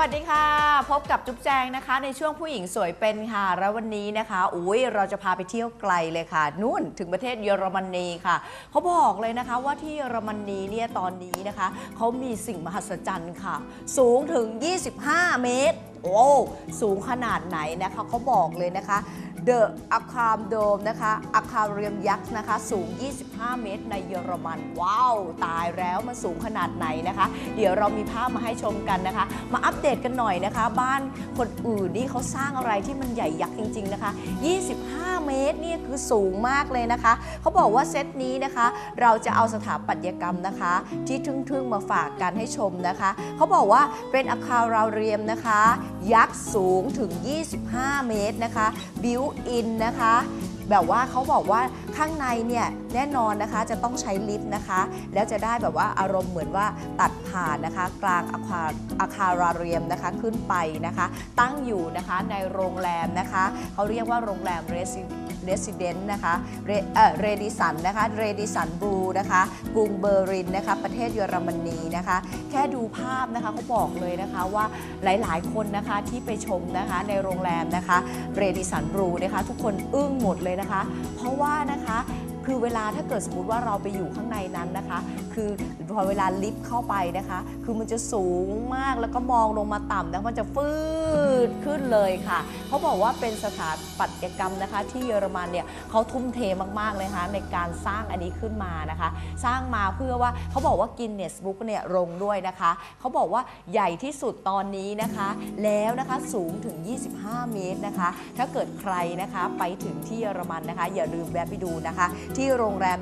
วัสดีค่ะ พบกับจุ๊บแจงนะคะ ในช่วงผู้หญิงสวยเป็นค่ะ แล้ววันนี้นะคะอุ้ยเราจะพาไปเที่ยวไกลเลยค่ะ นู่นถึงประเทศเยอรมนีค่ะเขาบอกเลยนะคะว่าที่เยอรมนีเนี่ยตอนนี้นะคะเขามีสิ่งมหัศจรรย์ค่ะ สูงถึง 25 เมตร โอ้สูงขนาดไหนนะคะเขาบอกเลยนะคะ เดอะอะคามโดมนะคะอะคาเรียมยักษ์นะคะ สูง 25 เมตร ในเยอรมัน ว้าว ตายแล้วมันสูงขนาดไหนนะคะ เดี๋ยวเรามีภาพมาให้ชมกันนะคะ มาอัปเดตกันหน่อยนะคะ บ้านคนอื่นนี่เขาสร้างอะไรที่มันใหญ่ยักษ์จริง ๆ นะคะ 25 เมตรเนี่ยคือสูงมากเลยนะคะ เขาบอกว่าเซตนี้นะคะ เราจะเอาสถาปัตยกรรมนะคะ ที่ทึ่งๆมาฝากกันให้ชมนะคะ เขาบอกว่าเป็นอาคารราเรียมนะคะ ยักษ์สูงถึง 25 เมตรนะคะ บิวอินนะคะ แบบว่าเขาบอกว่า ข้างในเนี่ยแน่นอนนะคะจะต้องใช้ลิฟต์นะคะ แล้วจะได้แบบว่าอารมณ์เหมือนว่าตัดผ่านนะคะ กลางอาคารอาคาราเรียมนะคะขึ้นไปนะคะ ตั้งอยู่นะคะในโรงแรมนะคะเขาเรียกว่าโรงแรมเรส Resident นะคะเรเอ่อเรดิสันนะคะเรดิสันบลูนะคะกรุงเบอร์ลินนะคะประเทศเยอรมนีนะคะ แค่ดูภาพนะคะเขาบอกเลยนะคะว่าหลายๆ คนนะคะที่ไปชมนะคะในโรงแรมนะคะเรดิสันบลูนะคะทุกคนอึ้งหมดเลยนะคะ เพราะว่านะคะคื คือเวลาถ้าเกิดสมมติว่าเราไปอยู่ข้างในนั้นนะคะ คือพอเวลาลิฟต์เข้าไปนะคะ คือมันจะสูงมากแล้วก็มองลงมาต่ำนะมันจะฟืดขึ้นเลยค่ะเขาบอกว่าเป็นสถาปัตยกรรมนะคะ ที่เยอรมันเนี่ยเขาทุ่มเทมากๆเลยนะคะในการสร้างอันนี้ขึ้นมานะคะ สร้างมาเพื่อว่าเขาบอกว่ากินเนสบุ๊กเนี่ยลงด้วยนะคะเขาบอกว่าใหญ่ที่สุดตอนนี้นะคะ แล้วนะคะสูงถึง 25 เมตรนะคะ ถ้าเกิดใครนะคะไปถึงที่เยอรมันนะคะ อย่าลืมแวะไปดูนะคะที่โรงแรม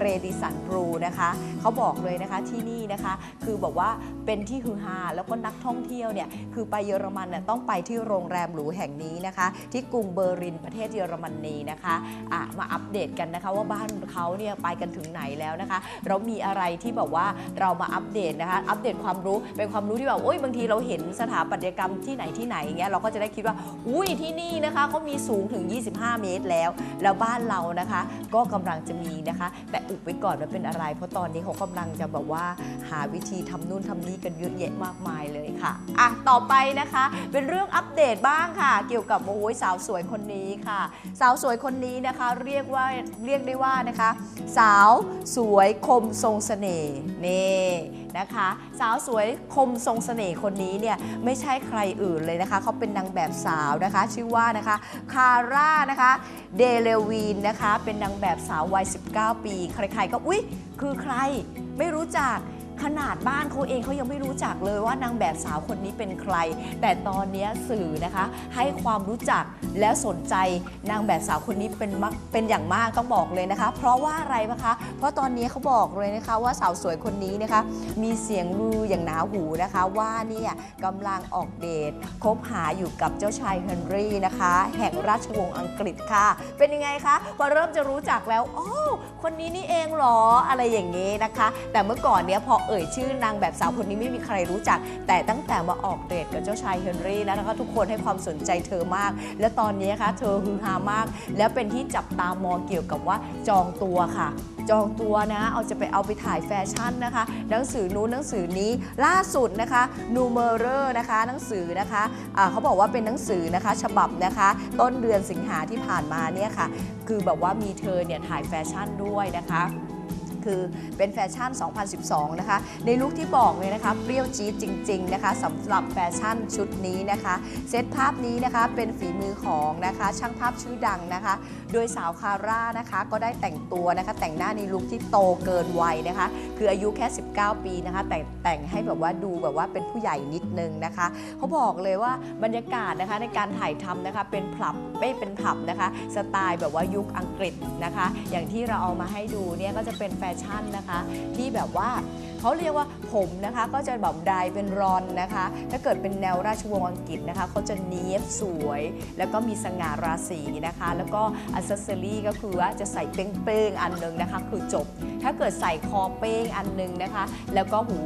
เรดิสันบรูนะคะเขาบอกเลยนะคะที่นี่นะคะคือแบบว่าเป็นที่ฮือฮาแล้วก็นักท่องเที่ยวเนี่ยคือไปเยอรมันน่ะต้องไปที่โรงแรมหรูแห่งนี้นะคะ ที่กรุงเบอร์ลินประเทศเยอรมนีนะคะอะมาอัปเดตกันนะคะว่าบ้านเขาเนี่ยไปกันถึงไหนแล้วนะคะ เรามีอะไรที่แบบว่าเรามาอัปเดตนะคะอัปเดตความรู้เป็นความรู้ที่แบบโอ้ยบางทีเราเห็นสถาปัตยกรรมที่ไหนที่ไหนอย่างเงี้ยเราก็จะได้คิดว่าอุ้ยที่นี่นะคะเขามีสูงถึง 25 เมตรแล้ว แล้วบ้านเรานะคะ ก็กำลังจะมีนะคะ แต่อุบไว้ก่อนว่าเป็นอะไร เพราะตอนนี้เขากำลังจะแบบว่าหาวิธีทำนู่นทำนี่กันเยอะแยะมากมายเลยค่ะอะต่อไปนะคะ เป็นเรื่องอัปเดตบ้างค่ะ เกี่ยวกับโอ้ยสาวสวยคนนี้ค่ะ สาวสวยคนนี้นะคะ เรียกว่าเรียกได้ว่านะคะ สาวสวยคมทรงเสน่ห์นี่นะคะสาวสวยคมทรงเสน่ห์คนนี้เนี่ยไม่ใช่ใครอื่นเลยนะคะเขาเป็นนางแบบสาวนะคะ ชื่อว่านะคะคาร่านะคะเดเลวีนนะคะเป็นนางแบบสาววัย 19 ปี ใครๆก็อุ๊ย คือใครไม่รู้จัก ขนาดบ้านเขาเองเขายังไม่รู้จักเลยว่านางแบบสาวคนนี้เป็นใคร แต่ตอนนี้สื่อนะคะให้ความรู้จักและสนใจนางแบบสาวคนนี้เป็นมักเป็นอย่างมากต้องบอกเลยนะคะ เพราะว่าอะไรนะคะ เพราะตอนนี้เขาบอกเลยนะคะว่าสาวสวยคนนี้นะคะ มีเสียงลืออย่างหนาหูนะคะ ว่าเนี่ยกำลังออกเดทคบหาอยู่กับเจ้าชายเฮนรี่นะคะ แห่งราชวงศ์อังกฤษค่ะ เป็นยังไงคะพอเริ่มจะรู้จักแล้วอ๋อคนนี้นี่เองหรออะไรอย่างนี้นะคะ แต่เมื่อก่อนเนี้ยพอเอ่ยชื่อนางแบบสาวคนนี้ไม่มีใครรู้จัก แต่ตั้งแต่มาออกเดทกับเจ้าชายเฮนรี่นะนะคะทุกคนให้ความสนใจเธอมาก และตอนนี้นะคะเธอฮือฮามาก แล้วเป็นที่จับตามองเกี่ยวกับว่าจองตัวค่ะ จองตัวนะ เอาจะไปเอาไปถ่ายแฟชั่นนะคะ หนังสือนู้นหนังสือนี้ล่าสุดนะคะนูเมอร์นะคะหนังสือนะคะะเขาบอกว่าเป็นหนังสือนะคะฉบับนะคะ ต้นเดือนสิงหาที่ผ่านมาเนี่ยค่ะ คือแบบว่ามีเธอเนี่ยถ่ายแฟชั่นด้วยนะคะ คือเป็นแฟชั่น 2012 นะคะ ในลุคที่บอกเลยนะคะ เปรี้ยวจี๊ดจริง ๆ นะคะสำหรับแฟชั่นชุดนี้นะคะ เซตภาพนี้นะคะเป็นฝีมือของนะคะช่างภาพชื่อดังนะคะ โดยสาวคาร่านะคะก็ได้แต่งตัวนะคะแต่งหน้าในลุคที่โตเกินวัยนะคะ คืออายุแค่ 19 ปีนะคะ แต่งแต่งให้แบบว่าดูแบบว่าเป็นผู้ใหญ่นิดนึงนะคะเขาบอกเลยว่าบรรยากาศนะคะในการถ่ายทำนะคะเป็นผับไม่เป็นผับนะคะ สไตล์แบบว่ายุคอังกฤษนะคะ อย่างที่เราเอามาให้ดูเนี่ยก็จะเป็นแฟชั่นนะคะ ที่แบบว่าเขาเรียกว่าผมนะคะก็จะแบบดายเป็นรอนนะคะ ถ้าเกิดเป็นแนวราชวงศ์อังกฤษนะคะเขาจะเนียบสวย แล้วก็มีสง่าราศีนะคะ แล้วก็อัซเซอรี่ก็คือว่าจะใส่เป้งๆอันหนึงนะคะ คือจบ ถ้าเกิดใส่คอเป้งอันหนึงนะคะ แล้วก็หู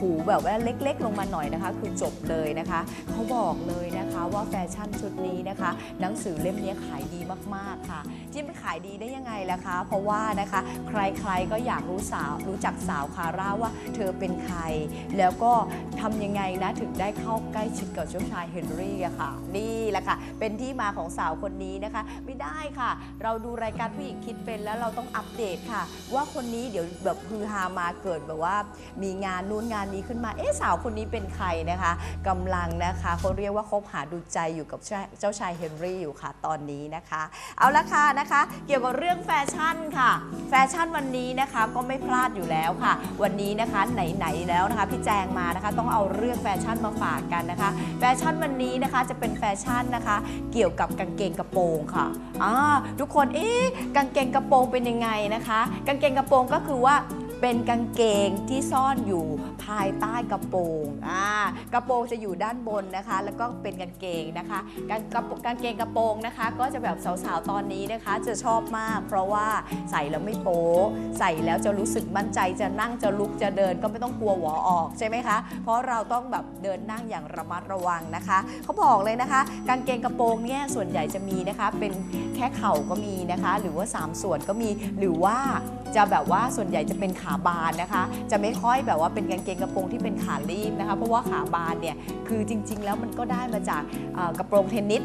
หูแบบว่าเล็ก ๆ ลงมาหน่อยนะคะ คือจบเลยนะคะเขาบอกเลยนะคะว่าแฟชั่นชุดนี้นะคะ หนังสือเล่มนี้ขายดีมากๆค่ะที่มันขายดีได้ยังไงล่ะคะ เพราะว่านะคะ ใครๆก็อยากรู้สาวรู้จักสาวคาร่าว่าเธอเป็นใคร แล้วก็ทำยังไงนะถึงได้เข้าใกล้ชิดกับเจ้าชายเฮนรี่อะค่ะ นี่แหละค่ะ เป็นที่มาของสาวคนนี้นะคะ ไม่ได้ค่ะ เราดูรายการผู้หญิงคิดเป็นแล้วเราต้องอัปเดตค่ะ ว่าคนนี้เดี๋ยวแบบฮือฮามาเกิดแบบว่า มีงานนู้นงานนี้ขึ้นมา เอ๊ะสาวคนนี้เป็นใครนะคะกำลังนะคะเขาเรียกว่าคบหาดูใจอยู่กับเจ้าชายเฮนรี่อยู่ค่ะตอนนี้นะคะ เอาละค่ะนะคะ เกี่ยวกับเรื่องแฟชั่นค่ะ แฟชั่นวันนี้นะคะก็ไม่พลาดอยู่แล้วค่ะ วันนี้นะคะไหนๆแล้วนะคะพี่แจงมานะคะต้องเอาเรื่องแฟชั่นมาฝากกันนะคะ แฟชั่นวันนี้นะคะจะเป็นแฟชั่นนะคะ เกี่ยวกับกางเกงกระโปรงค่ะอ่าทุกคนเอ๊ะกางเกงกระโปรงเป็นยังไงนะคะ กางเกงกระโปรงก็คือว่า เป็นกางเกงที่ซ่อนอยู่ภายใต้กระโปรงอ่ากระโปรงจะอยู่ด้านบนนะคะ แล้วก็เป็นกางเกงนะคะกางกระกางเกงกระโปรงนะคะ ก็จะแบบสาวๆตอนนี้นะคะ จะชอบมาก เพราะว่าใส่แล้วไม่โป๊ใส่แล้วจะรู้สึกมั่นใจจะนั่งจะลุกจะเดินก็ไม่ต้องกลัวหัวออกใช่ไหมคะ เพราะเราต้องแบบเดินนั่งอย่างระมัดระวังนะคะเขาบอกเลยนะคะ กางเกงกระโปรงเนี่ยส่วนใหญ่จะมีนะคะ เป็นแค่เข่าก็มีนะคะ หรือว่า 3 ส่วนก็มีหรือว่าจะแบบว่าส่วนใหญ่จะเป็นขาาบานนะคะ จะไม่ค่อยแบบว่าเป็นกางเกงกระโปรงที่เป็นขาลีบนะคะ เพราะว่าขาบานเนี่ยคือจริง ๆ แล้วมันก็ได้มาจากกระโปรงเทนนิส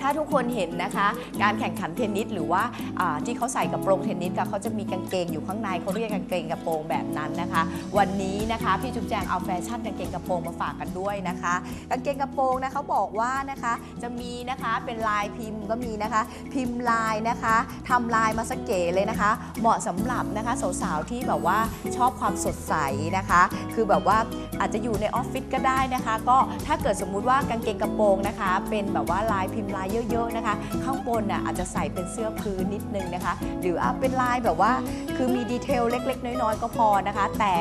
ถ้าทุกคนเห็นนะคะ การแข่งขันเทนนิสหรือว่าที่เขาใส่กระโปรงเทนนิสค่ะเขาจะมีกางเกงอยู่ข้างในเขาเรียกกางเกงกระโปรงแบบนั้นนะคะ วันนี้นะคะพี่จุ๊บแจงเอาแฟชั่นกางเกงกระโปรงมาฝากกันด้วยนะคะกางเกงกระโปรงนะเขาบอกว่านะคะจะมีนะคะเป็นลายพิมพ์ก็มีนะคะ พิมพ์ลายนะคะทำลายมาสเก๋เลยนะคะ เหมาะสำหรับนะคะสาวๆที่แบบว่าชอบความสดใสนะคะ คือแบบว่าอาจจะอยู่ในออฟฟิศก็ได้นะคะ ก็ถ้าเกิดสมมุติว่ากางเกงกระโปรงนะคะ เป็นแบบว่าลายพิมพ์ลายเยอะๆนะคะ ข้างบนน่ะอาจจะใส่เป็นเสื้อพื้นนิดนึงนะคะ หรือเอาเป็นลายแบบว่าคือมีดีเทลเล็ก ๆ น้อยๆก็พอนะคะ แต่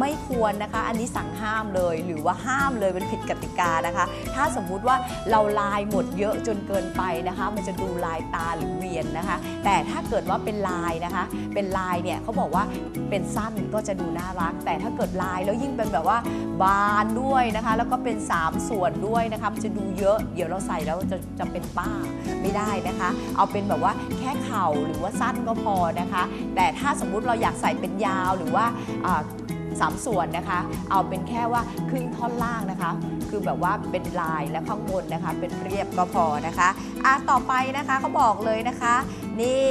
ไม่ควรนะคะ อันนี้สั่งห้ามเลยหรือว่าห้ามเลยเป็นผิดกติกานะคะ ถ้าสมมุติว่าเราลายหมดเยอะจนเกินไปนะคะ มันจะดูลายตาหรือเวียนนะคะ แต่ถ้าเกิดว่าเป็นลายนะคะ เป็นลายเนี่ยเขาบอกว่าเป็นสั้นก็จะดูน่ารัก แต่ถ้าเกิดลายแล้วยิ่งเป็นแบบว่าบานด้วยนะคะ แล้วก็เป็น 3 ส่วนด้วยนะคะมันจะดูเยอะ เดี๋ยวเราใส่แล้วจะจะเป็นป้าไม่ได้นะคะ เอาเป็นแบบว่าแค่เข่าหรือว่าสั้นก็พอนะคะ แต่ถ้าสมมุติเราอยากใส่เป็นยาวหรือว่าอ่าสามส่วนนะคะ เอาเป็นแค่ว่าครึ่งท่อนล่างนะคะ คือแบบว่าเป็นลายและข้างบนนะคะ เป็นเรียบก็พอนะคะอะต่อไปนะคะเขาบอกเลยนะคะ นี่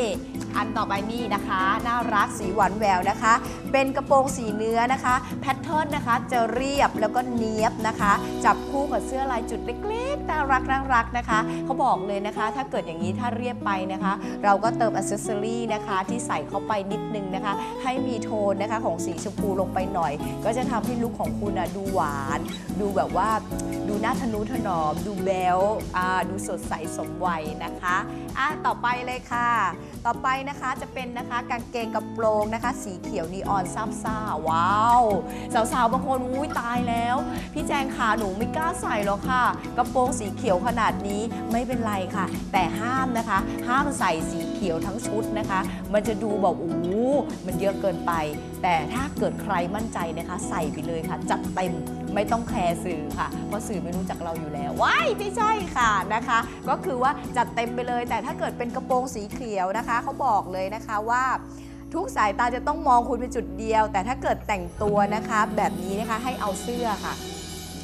อันต่อไปนี่นะคะ น่ารักสีหวานแววนะคะ เป็นกระโปรงสีเนื้อนะคะ แพทเทิร์นนะคะจะเรียบแล้วก็เนี้ยบนะคะ จับคู่กับเสื้อลายจุดเล็กๆน่ารักน่ารักนะคะเขาบอกเลยนะคะ ถ้าเกิดอย่างนี้ถ้าเรียบไปนะคะ เราก็เติมอ c เซสซอรี่นะคะที่ใส่เข้าไปนิดนึงนะคะ ให้มีโทนนะคะของสีชมพูลงไปหน่อย ก็จะทำให้ลุคของคุณนะดูหวาน ดูแบบว่าดูน่าทะนุถนอม ดูแบลอ่าดูสดใสสมวัยนะคะอะต่อไปเลยค่ะ ต่อไปนะคะ จะเป็นนะคะกางเกงกระโปรงนะคะ สีเขียวนีออนซับซ่าว้าวสาวๆบางคนอุ้ยตายแล้ว พี่แจงขาหนูไม่กล้าใส่หรอกค่ะ กระโปรงสีเขียวขนาดนี้ไม่เป็นไรค่ะ แต่ห้ามนะคะ ห้ามใส่สีเขียวทั้งชุดนะคะ มันจะดูแบบโอ้มันเยอะเกินไป แต่ถ้าเกิดใครมั่นใจนะคะ ใส่ไปเลยค่ะจัดเต็ม ไม่ต้องแคร์สื่อค่ะ เพราะสื่อไม่รู้จักเราอยู่แล้วว้ายไม่ใช่ค่ะนะคะ ก็คือว่าจัดเต็มไปเลย แต่ถ้าเกิดเป็นกระโปรงสีเขียวนะคะเขาบอกเลยนะคะว่าทุกสายตาจะต้องมองคุณเป็นจุดเดียว แต่ถ้าเกิดแต่งตัวนะคะ แบบนี้นะคะให้เอาเสื้อค่ะ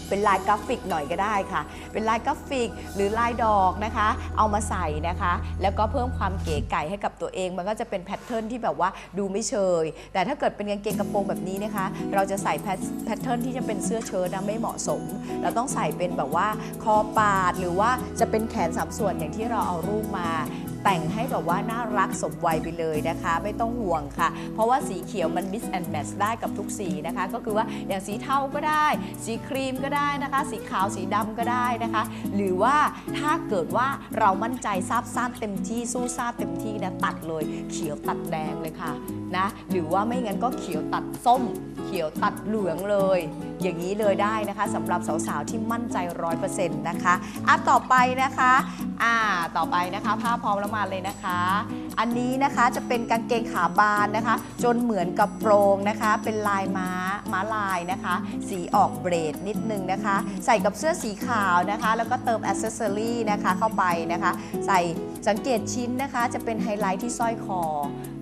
เป็นลายกราฟิกหน่อยก็ได้ค่ะ เป็นลายกราฟิกหรือลายดอกนะคะ เอามาใส่นะคะ แล้วก็เพิ่มความเก๋ไก่ให้กับตัวเอง มันก็จะเป็นแพทเทิร์นที่แบบว่าดูไม่เชย แต่ถ้าเกิดเป็นกางเกงกระโปรงแบบนี้นะคะ เราจะใส่แพทแพทเทิร์นที่จะเป็นเสื้อเชิ้ตนะไม่เหมาะสม เราต้องใส่เป็นแบบว่าคอปาดหรือว่าจะเป็นแขนสามส่วนอย่างที่เราเอารูปมาแต่งให้แบบว่าน่ารักสมวัยไปเลยนะคะ ไม่ต้องห่วงค่ะ เพราะว่าสีเขียวมัน mix and match ได้กับทุกสีนะคะ ก็คือว่าอย่างสีเทาก็ได้ สีครีมก็ได้นะคะ สีขาวสีดำก็ได้นะคะ หรือว่าถ้าเกิดว่าเรามั่นใจซาบซ่านเต็มที่สู้ซาบเต็มที่นะตัดเลย เขียวตัดแดงเลยค่ะนะหรือว่าไม่งั้นก็เขียวตัดส้ม เขียวตัดเหลืองเลย อย่างนี้เลยได้นะคะสำหรับสาวๆที่มั่นใจร้อยเปอร์เซ็นต์นะคะอะต่อไปนะคะอ่าต่อไปนะคะภาพพร้อมแล้วมาเลยนะคะ อันนี้นะคะจะเป็นกางเกงขาบานนะคะ จนเหมือนกับโปรงนะคะ เป็นลายม้าม้าลายนะคะ สีออกเบรดนิดนึงนะคะ ใส่กับเสื้อสีขาวนะคะ แล้วก็เติมอ c เซสซอรี่นะคะเข้าไปนะคะ ใส่ สังเกตชิ้นนะคะจะเป็นไฮไลท์ที่สร้อยคอ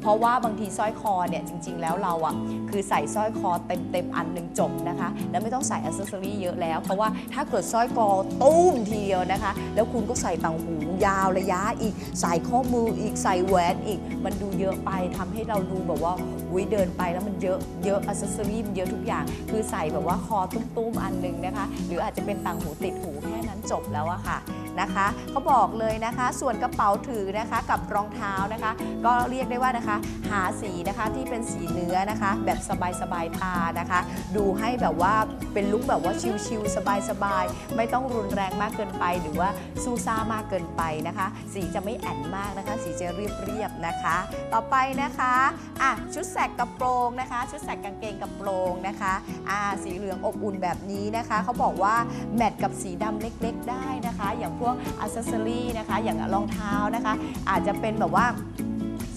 เพราะว่าบางทีสร้อยคอเนี่ยจริง ๆ แล้วเราอะ่ะคือใส่สร้อยคอเต็มๆอันหนึ่งจบนะคะ แล้วไม่ต้องใส่อ c เซสซอรี่เยอะแล้ว เพราะว่าถ้าเกิดสร้อยคอตุ้มทีเดียวนะคะ แล้วคุณก็ใส่ต่างหูยาวระยะอีก ใส่ข้อมืออีกใส่แหวนอีก มันดูเยอะไปทำให้เราดูแบบว่าอุ้ยเดินไปแล้วมันเยอะเยอะอ c เซสซอรี่มันเยอะทุกอย่าง คือใส่แบบว่าคอตุ้มๆอันหนึงนะคะ หรืออาจจะเป็นต่างหูติดหูแค่นั้นจบแล้วอะค่ะ นะคะเขาบอกเลยนะคะ ส่วนกระเป๋าถือนะคะกับรองเท้านะคะ ก็เรียกได้ว่านะคะ หาสีนะคะที่เป็นสีเนื้อนะคะ แบบสบายๆตานะคะ ดูให้แบบว่าเป็นลุคแบบว่าชิลๆสบายๆไม่ต้องรุนแรงมากเกินไป หรือว่าซูซ่ามากเกินไปนะคะ สีจะไม่แอนมากนะคะ สีจะเรียบๆนะคะ ต่อไปนะคะอะชุดแสกกระโปรงนะคะ ชุดแสกกางเกงกระโปรงนะคะอ่าสีเหลืองอบอุ่นแบบนี้นะคะเขาบอกว่าแมทกับสีดำเล็ก ๆ ได้นะคะ อย่างพวกอัซเซอรี่นะคะ อย่างรองเท้านะคะ อาจจะเป็นแบบว่า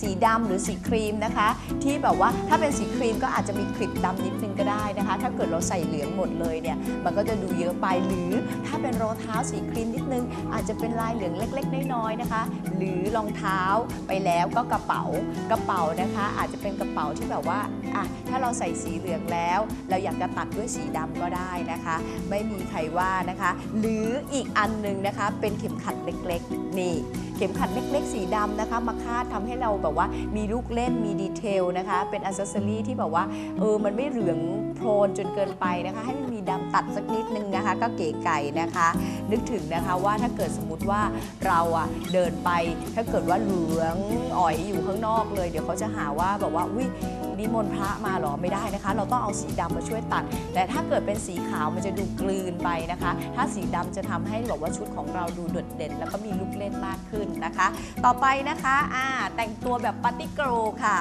สีดำหรือสีครีมนะคะ ที่แบบว่าถ้าเป็นสีครีมก็อาจจะมีคลิปดำนิดนึงก็ได้นะคะ ถ้าเกิดเราใส่เหลืองหมดเลยเนี่ยมันก็จะดูเยอะไปหรือถ้าเป็นรองเท้าสีครีมนิดนึง อาจจะเป็นลายเหลืองเล็ก ๆ น้อยๆนะคะ หรือรองเท้าไปแล้วก็กระเป๋ากระเป๋านะคะ อาจจะเป็นกระเป๋าที่แบบว่าอะถ้าเราใส่สีเหลืองแล้ว เราอยากจะตัดด้วยสีดำก็ได้นะคะ ไม่มีใครว่านะคะ หรืออีกอันหนึงนะคะ เป็นเข็มขัดเล็กๆนี่ เข็มขัดเล็กๆ สีดำนะคะ มาคาดทำให้เราแบบว่ามีลูกเล่นมีดีเทลนะคะ เป็นอัซสซอรี่ที่แบบว่าเออมันไม่เหลืองโพลนจนเกินไปนะคะ ให้มันมีดำตัดสักนิดนึงนะคะ ก็เก๋ไก่นะคะ นึกถึงนะคะว่าถ้าเกิดสมมติว่าเราอะเดินไป ถ้าเกิดว่าเหลืองอ่อยอยู่ข้างนอกเลย เดี๋ยวเขาจะหาว่าแบบว่าอุ้ยนิมนต์พระมาหรอไม่ได้นะคะ เราต้องเอาสีดำมาช่วยตัด แต่ถ้าเกิดเป็นสีขาวมันจะดูกลืนไปนะคะ ถ้าสีดำจะทำให้แบบว่าชุดของเราดูโดดเด่น แล้วก็มีลูกเล่นมากขึ้นนะคะ ต่อไปนะคะอ่าแต่งตัวแบบปาร์ตี้โกรค่ะ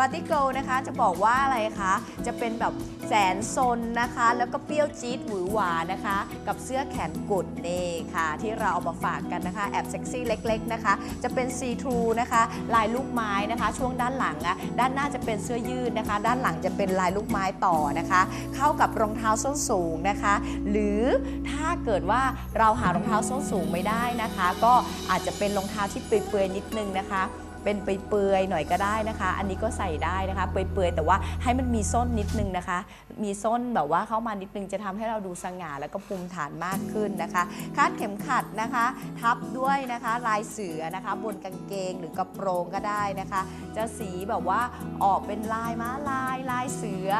ปาร์ตี้โกรนะคะจะบอกว่าอะไรคะ จะเป็นแบบแสนซนนะคะ แล้วก็เปรี้ยวจี๊ดหวือหวานะคะ กับเสื้อแขนกุดนี่ค่ะ ที่เราเอามาฝากกันนะคะแอบเซ็กซี่เล็กๆนะคะ จะเป็นซีทรูนะคะ ลายลูกไม้นะคะ ช่วงด้านหลังอะด้านหน้าจะเป็นเสื้อยืดนะคะ ด้านหลังจะเป็นลายลูกไม้ต่อนะคะ เข้ากับรองเท้าส้นสูงนะคะ หรือถ้าเกิดว่าเราหารองเท้าส้นสูงไม่ได้นะคะ ก็อาจจะเป็นรองเท้าที่เปื่อยๆนิดนึงนะคะ เป็นเปื่อยๆหน่อยก็ได้นะคะ อันนี้ก็ใส่ได้นะคะ เปื่อยๆแต่ว่าให้มันมีส้นนิดนึงนะคะ มีส้นแบบว่าเข้ามานิดนึงจะทำให้เราดูสง่าแล้วก็ภูมิฐานมากขึ้นนะคะ คาดเข็มขัดนะคะ ทับด้วยนะคะลายเสือนะคะ บนกางเกงหรือกระโปรงก็ได้นะคะ จะสีแบบว่าออกเป็นลายม้าลายลายเสือ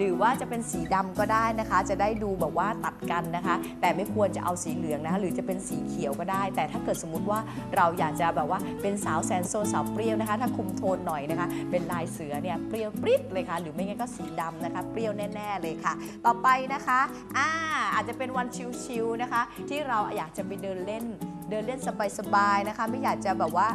หรือว่าจะเป็นสีดำก็ได้นะคะ จะได้ดูแบบว่าตัดกันนะคะ แต่ไม่ควรจะเอาสีเหลืองนะคะหรือจะเป็นสีเขียวก็ได้ แต่ถ้าเกิดสมมุติว่าเราอยากจะแบบว่าเป็นสาวแสนโซสาวเปรี้ยวนะคะ ถ้าคุมโทนหน่อยนะคะ เป็นลายเสือเนี่ยเปรี้ยวปริ๊ดเลยค่ะ หรือไม่งั้นก็สีดำนะคะ เปรี้ยวแน่ ๆ เลยค่ะ ต่อไปนะคะอ่าอาจจะเป็นวันชิลๆนะคะ ที่เราอยากจะไปเดินเล่น เดินเล่นสบายๆนะคะ ไม่อยากจะแบบว่า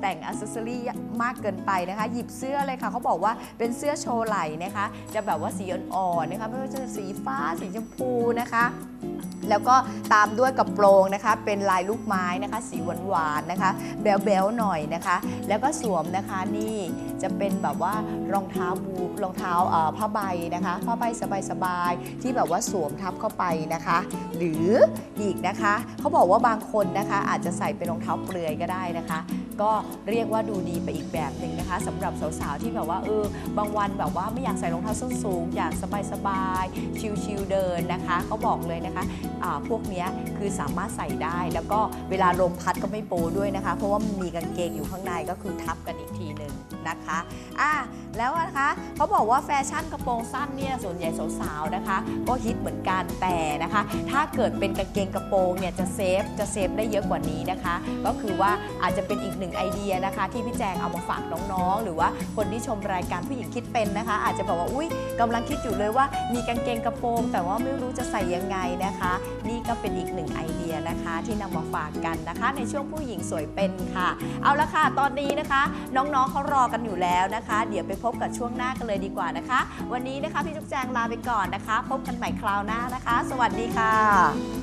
แต่งอ c เซสซอรี่มากเกินไปนะคะ หยิบเสื้อเลยค่ะเขาบอกว่าเป็นเสื้อโชว์ไหล่นะคะ จะแบบว่าสีอ่อนๆนะคะ ไม่ว่าจะสีฟ้าสีชมพูนะคะแล้วก็ตามด้วยกระโปรงนะคะ เป็นลายลูกไม้นะคะ สีหวานๆนะคะ แบ๊วๆหน่อยนะคะ แล้วก็สวมนะคะนี่จะเป็นแบบว่ารองเท้าบูรองเท้าผ้าใบนะคะผ้าใบสบายๆที่แบบว่าสวมทับเข้าไปนะคะ หรืออีกนะคะเขาบอกว่าบางคนนะคะอาจจะใส่เป็นรองเท้าเปลือยก็ได้นะคะ ก็เรียกว่าดูดีไปอีกแบบหนึ่งนะคะสำหรับสาวๆที่แบบว่าเออบางวันแบบว่าไม่อยากใส่รองเท้าส้นสูง อยากสบายๆชิลๆเดินนะคะเขาบอกเลยนะคะะพวกนี้คือสามารถใส่ได้แล้วก็เวลาลมพัดก็ไม่โปด้วยนะคะ เพราะว่ามันมีกางเกงอยู่ข้างในก็คือทับกันอีก นะคะอะแล้วนะคะเขาบอกว่าแฟชั่นกระโปรงสั้นเนี่ยส่วนใหญ่สาวๆนะคะ ก็ฮิตเหมือนกันแต่นะคะ ถ้าเกิดเป็นกางเกงกระโปรงเนี่ยจะเซฟจะเซฟได้เยอะกว่านี้นะคะ ก็คือว่าอาจจะเป็นอีกหนึ่งไอเดียนะคะ ที่พี่แจงเอามาฝากน้องๆ หรือว่าคนที่ชมรายการผู้หญิงคิดเป็นนะคะ อาจจะบอกว่าอุ้ยกำลังคิดอยู่เลยว่ามีกางเกงกระโปรง แต่ว่าไม่รู้จะใส่ยังไงนะคะ นี่ก็เป็นอีกหนึ่งไอเดียนะคะ ที่นำมาฝากกันนะคะ ในช่วงผู้หญิงสวยเป็นค่ะ เอาละค่ะตอนนี้นะคะ น้องๆเขารอกันอยู่แล้วนะคะ เดี๋ยวไปพบกับช่วงหน้ากันเลยดีกว่านะคะ วันนี้นะคะพี่จุ๊บแจงลาไปก่อนนะคะ พบกันใหม่คราวหน้านะคะ สวัสดีค่ะ